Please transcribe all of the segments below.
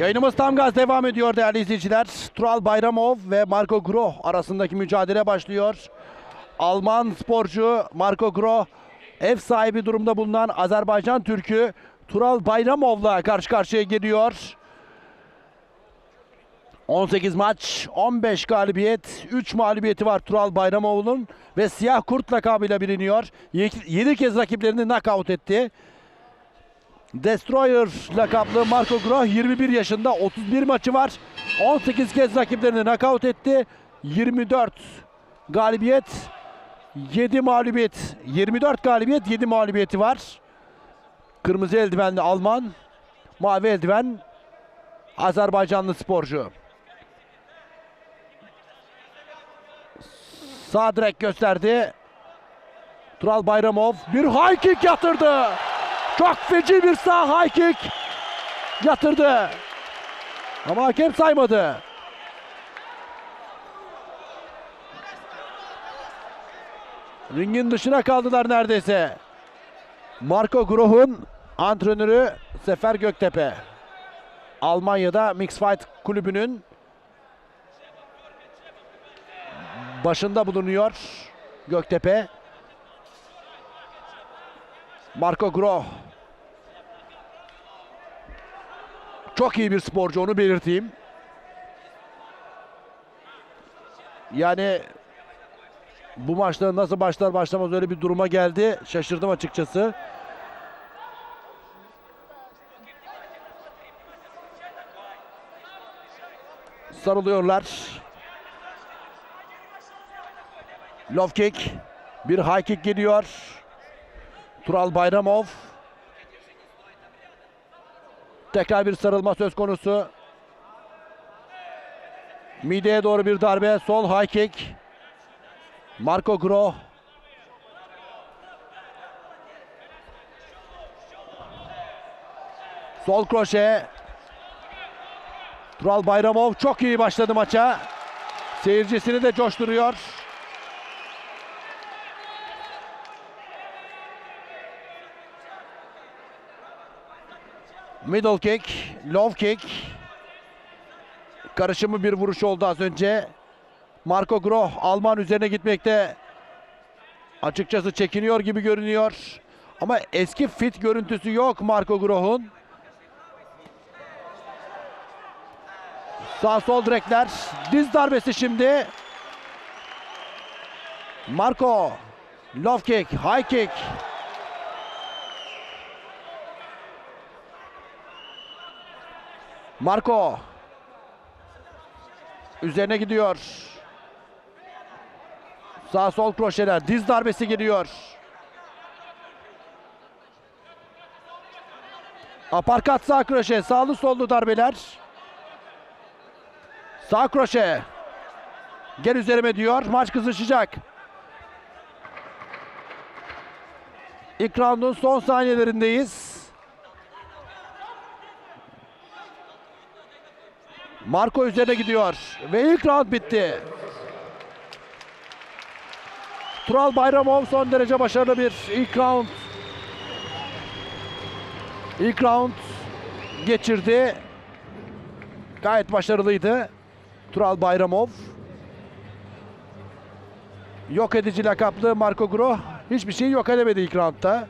Yayınımız tam gaz devam ediyor değerli izleyiciler. Tural Bayramov ve Marco Groh arasındaki mücadele başlıyor. Alman sporcu Marco Groh ev sahibi durumda bulunan Azerbaycan Türk'ü Tural Bayramov'la karşı karşıya geliyor. 18 maç, 15 galibiyet, 3 mağlubiyeti var Tural Bayramov'un ve Siyah Kurt lakabıyla biliniyor. 7 kez rakiplerini knockout etti. Destroyer lakaplı Marco Groh 21 yaşında 31 maçı var. 18 kez rakiplerini knockout etti. 24 galibiyet, 7 mağlubiyet, 24 galibiyet, 7 mağlubiyeti var. Kırmızı eldivenli Alman, mavi eldiven Azerbaycanlı sporcu. Sağ direk gösterdi. Tural Bayramov bir high kick yatırdı. Çok feci bir sağ high kick yatırdı. Ama hakem saymadı. Ringin dışına kaldılar neredeyse. Marco Groh'un antrenörü Sefer Göktepe. Almanya'da Mix Fight kulübünün başında bulunuyor Göktepe. Marco Groh. Çok iyi bir sporcu onu belirteyim. Yani bu maçta nasıl başlar başlamaz öyle bir duruma geldi. Şaşırdım açıkçası. Sarılıyorlar. Love kick. Bir high kick geliyor. Tural Bayramov. Tekrar bir sarılma söz konusu. Mideye doğru bir darbe. Sol high kick. Marco Groh. Sol kroşe. Tural Bayramov çok iyi başladı maça. Seyircisini de coşturuyor. Middle kick, low kick. Karışımı bir vuruş oldu az önce. Marco Groh Alman üzerine gitmekte açıkçası çekiniyor gibi görünüyor. Ama eski fit görüntüsü yok Marco Groh'un. Sağ sol direkler. Diz darbesi şimdi. Marco. Low kick, high kick. Marco. Üzerine gidiyor. Sağ sol kroşeler. Diz darbesi geliyor. Aparkat sağ kroşe. Sağlı sollu darbeler. Sağ kroşe. Gel üzerime diyor. Maç kızışacak. İlk roundun son saniyelerindeyiz. Marco üzerine gidiyor. Ve ilk round bitti. Tural Bayramov son derece başarılı bir ilk round. İlk round geçirdi. Gayet başarılıydı. Tural Bayramov. Yok edici lakaplı Marco Groh hiçbir şey yok edemedi ilk roundda.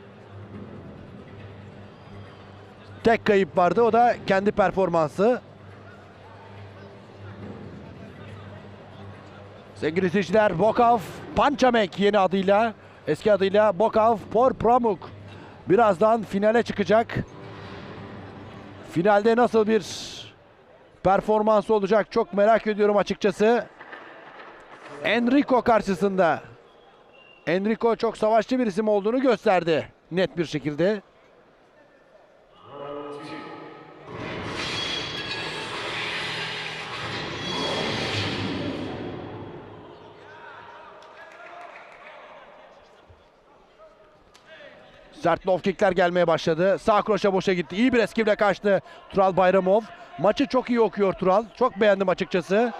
Tek kayıp vardı o da kendi performansı. Sevgili izleyiciler Bokav Pançamek yeni adıyla eski adıyla Bokav Por Pramuk birazdan finale çıkacak. Finalde nasıl bir performans olacak çok merak ediyorum açıkçası. Enrico karşısında. Enrico çok savaşçı bir isim olduğunu gösterdi net bir şekilde. Sert low kickler gelmeye başladı. Sağ kroşe boşa gitti. İyi bir eskivle kaçtı Tural Bayramov. Maçı çok iyi okuyor Tural. Çok beğendim açıkçası.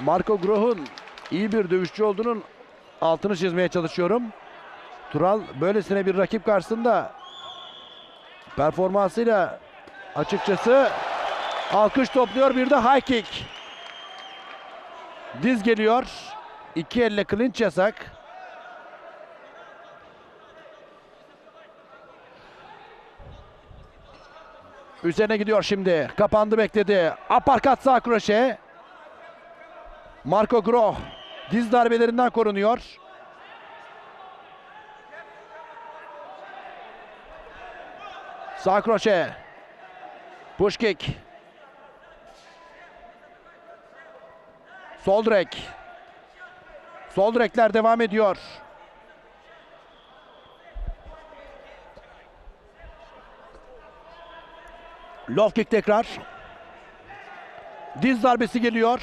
Marco Groh'un iyi bir dövüşçü olduğunun altını çizmeye çalışıyorum. Tural böylesine bir rakip karşısında performansıyla açıkçası alkış topluyor. Bir de high kick. Diz geliyor. İki elle clinch yasak. Üzerine gidiyor şimdi. Kapandı bekledi. Aparkat sağ kroşe. Marco Groh diz darbelerinden korunuyor. Sağ kroşe. Push kick. Sol direk. Sol direkler devam ediyor. Low kick tekrar. Diz darbesi geliyor.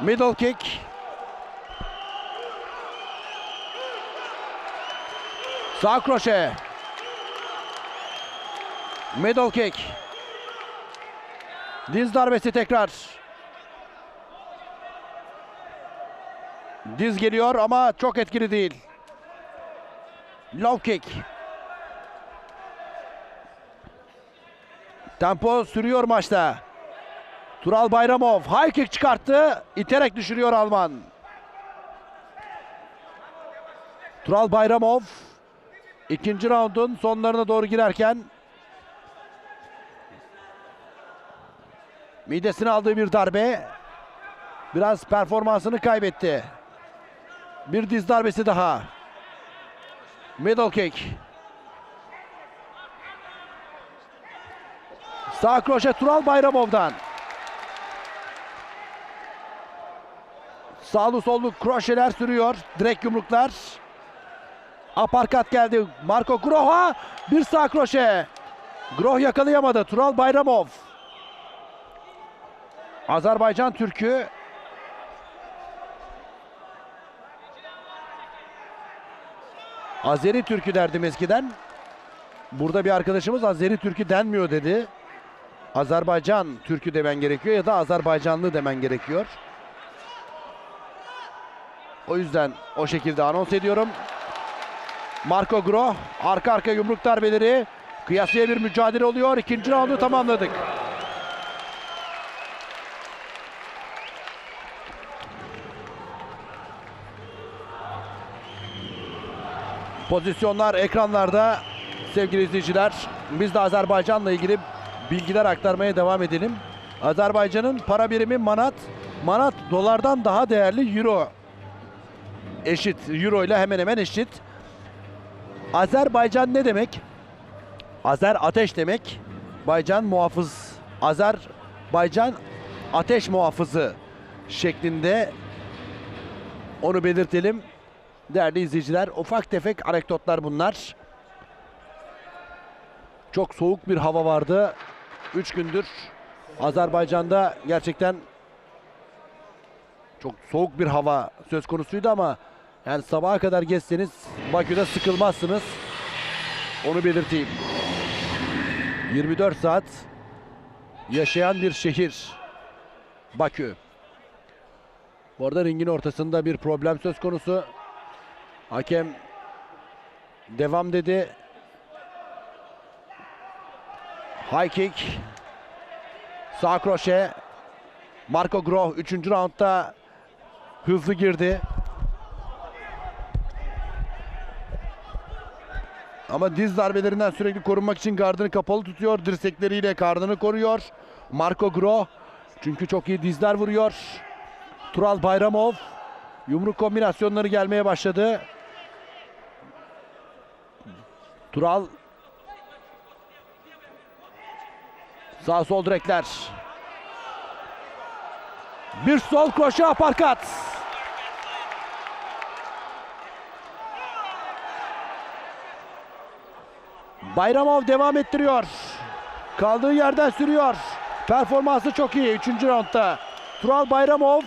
Middle kick. Sağ kroşe. Middle kick. Diz darbesi tekrar. Diz geliyor ama çok etkili değil. Low kick. Tempo sürüyor maçta. Tural Bayramov high kick çıkarttı. İterek düşürüyor Alman. Tural Bayramov ikinci raundun sonlarına doğru girerken midesine aldığı bir darbe biraz performansını kaybetti. Bir diz darbesi daha. Middle kick. Sağ kroşe Tural Bayramov'dan. Sağlı sollu kroşeler sürüyor. Direkt yumruklar. Aparkat geldi. Marco Groh'a bir sağ kroşe. Groh yakalayamadı. Tural Bayramov. Azerbaycan Türk'ü Azeri Türk'ü derdim eskiden. Burada bir arkadaşımız Azeri Türk'ü denmiyor dedi. Azerbaycan Türk'ü demen gerekiyor ya da Azerbaycanlı demen gerekiyor. O yüzden o şekilde anons ediyorum. Marco Groh arka arka yumruk darbeleri. Kıyasıya bir mücadele oluyor. İkinci roundu tamamladık. Pozisyonlar ekranlarda sevgili izleyiciler. Biz de Azerbaycan'la ilgili bilgiler aktarmaya devam edelim. Azerbaycan'ın para birimi manat. Manat dolardan daha değerli euro. Eşit. Euro ile hemen hemen eşit. Azerbaycan ne demek? Azer ateş demek. Baycan muhafız. Azerbaycan ateş muhafızı şeklinde onu belirtelim. Değerli izleyiciler ufak tefek anekdotlar bunlar. Çok soğuk bir hava vardı. 3 gündür Azerbaycan'da gerçekten çok soğuk bir hava söz konusuydu ama yani sabaha kadar gezseniz Bakü'de sıkılmazsınız. Onu belirteyim. 24 saat yaşayan bir şehir Bakü. Bu arada ringin ortasında bir problem söz konusu. Hakem devam dedi. High kick. Sağ kroşe. Marco Groh 3. roundda hızlı girdi. Ama diz darbelerinden sürekli korunmak için gardını kapalı tutuyor. Dirsekleriyle karnını koruyor. Marco Groh çünkü çok iyi dizler vuruyor. Tural Bayramov yumruk kombinasyonları gelmeye başladı. Tural sağ sol direkler. Bir sol kroşe aparkat. Bayramov devam ettiriyor. Kaldığı yerden sürüyor. Performansı çok iyi 3. roundda. Tural Bayramov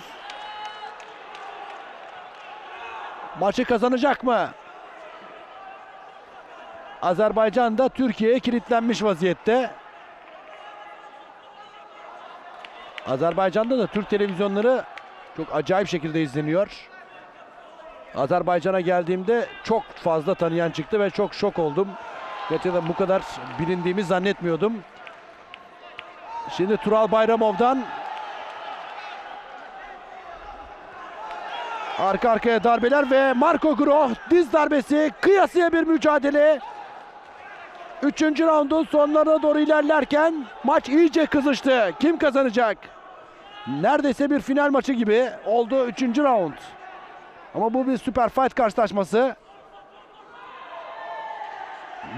Maçı kazanacak mı? Azerbaycan da Türkiye'ye kilitlenmiş vaziyette. Azerbaycan'da da Türk televizyonları çok acayip şekilde izleniyor. Azerbaycan'a geldiğimde çok fazla tanıyan çıktı ve çok şok oldum. Gerçekten bu kadar bilindiğimi zannetmiyordum. Şimdi Tural Bayramov'dan arka arkaya darbeler ve Marco Groh diz darbesi kıyasıya bir mücadele. Üçüncü raundun sonlarına doğru ilerlerken maç iyice kızıştı. Kim kazanacak? Neredeyse bir final maçı gibi oldu üçüncü round. Ama bu bir süper fight karşılaşması.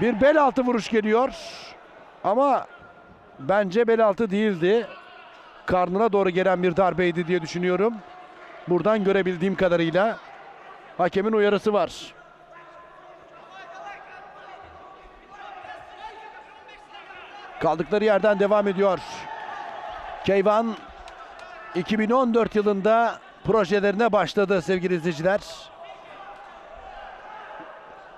Bir bel altı vuruş geliyor. Ama bence bel altı değildi. Karnına doğru gelen bir darbeydi diye düşünüyorum. Buradan görebildiğim kadarıyla hakemin uyarısı var. Kaldıkları yerden devam ediyor. Keyvan 2014 yılında projelerine başladı sevgili izleyiciler.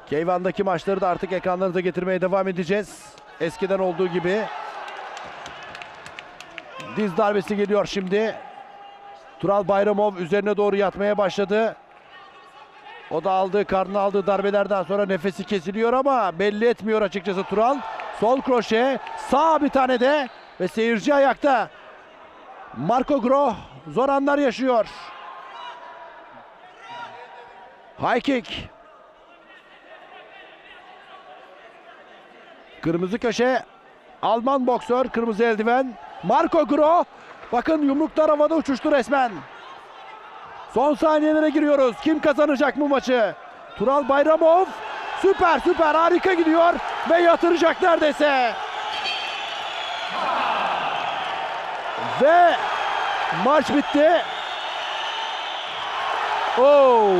Keyvan'daki maçları da artık ekranlarınıza getirmeye devam edeceğiz. Eskiden olduğu gibi. Diz darbesi geliyor şimdi. Tural Bayramov üzerine doğru yatmaya başladı. O da aldığı, karnına aldığı darbelerden sonra nefesi kesiliyor ama belli etmiyor açıkçası Tural. Sol kroşe, sağ bir tane de ve seyirci ayakta. Marco Groh zor anlar yaşıyor. High kick. Kırmızı köşe. Alman boksör kırmızı eldiven. Marco Groh. Bakın yumruklar havada uçuştu resmen. Son saniyelere giriyoruz. Kim kazanacak bu maçı? Tural Bayramov. Süper süper harika gidiyor ve yatıracak neredeyse. Ve maç bitti. Oo.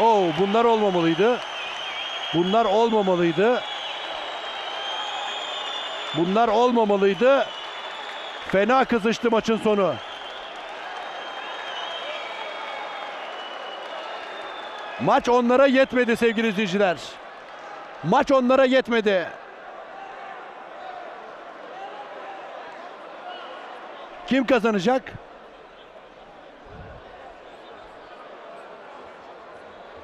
Oo bunlar olmamalıydı. Bunlar olmamalıydı. Bunlar olmamalıydı. Fena kızıştı maçın sonu. Maç onlara yetmedi sevgili izleyiciler. Maç onlara yetmedi. Kim kazanacak?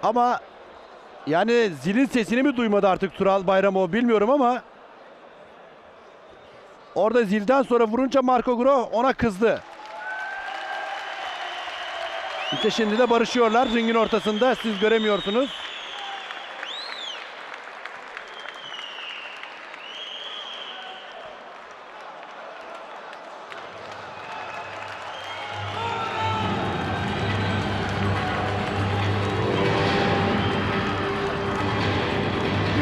Ama yani zilin sesini mi duymadı artık Tural Bayramov bilmiyorum ama orada zilden sonra vurunca Marco Groh ona kızdı. İşte şimdi de barışıyorlar ringin ortasında siz göremiyorsunuz.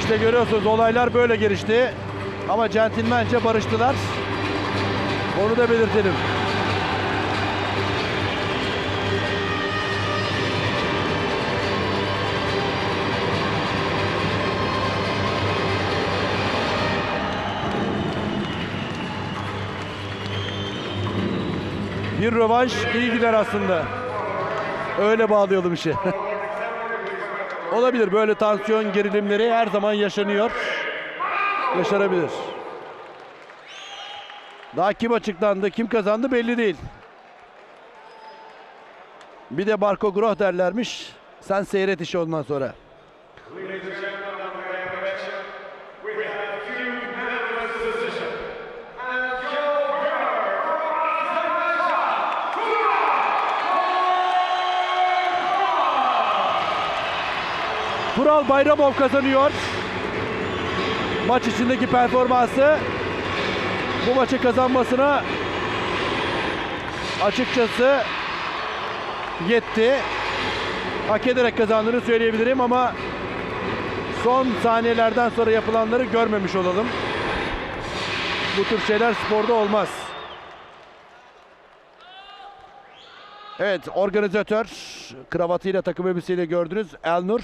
İşte görüyorsunuz olaylar böyle gelişti. Ama centilmence barıştılar. Onu da belirtelim. Bir rövanş iyi gider aslında. Öyle bağlayalım işi. Olabilir böyle tansiyon gerilimleri her zaman yaşanıyor. Yaşanabilir. Daha kim açıklandı, kim kazandı belli değil. Bir de Marco Groh derlermiş. Sen seyret işi ondan sonra. Tural Bayramov kazanıyor. Maç içindeki performansı bu maçı kazanmasına açıkçası yetti. Hak ederek kazandığını söyleyebilirim ama son saniyelerden sonra yapılanları görmemiş olalım. Bu tür şeyler sporda olmaz. Evet organizatör kravatıyla takım elbiseyle gördünüz Elnur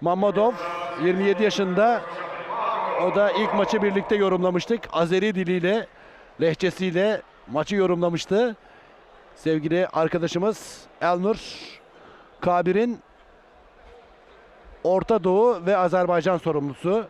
Mamadov 27 yaşında. O da ilk maçı birlikte yorumlamıştık. Azeri diliyle, lehçesiyle maçı yorumlamıştı. Sevgili arkadaşımız Elnur Kabir'in Orta Doğu ve Azerbaycan sorumlusu.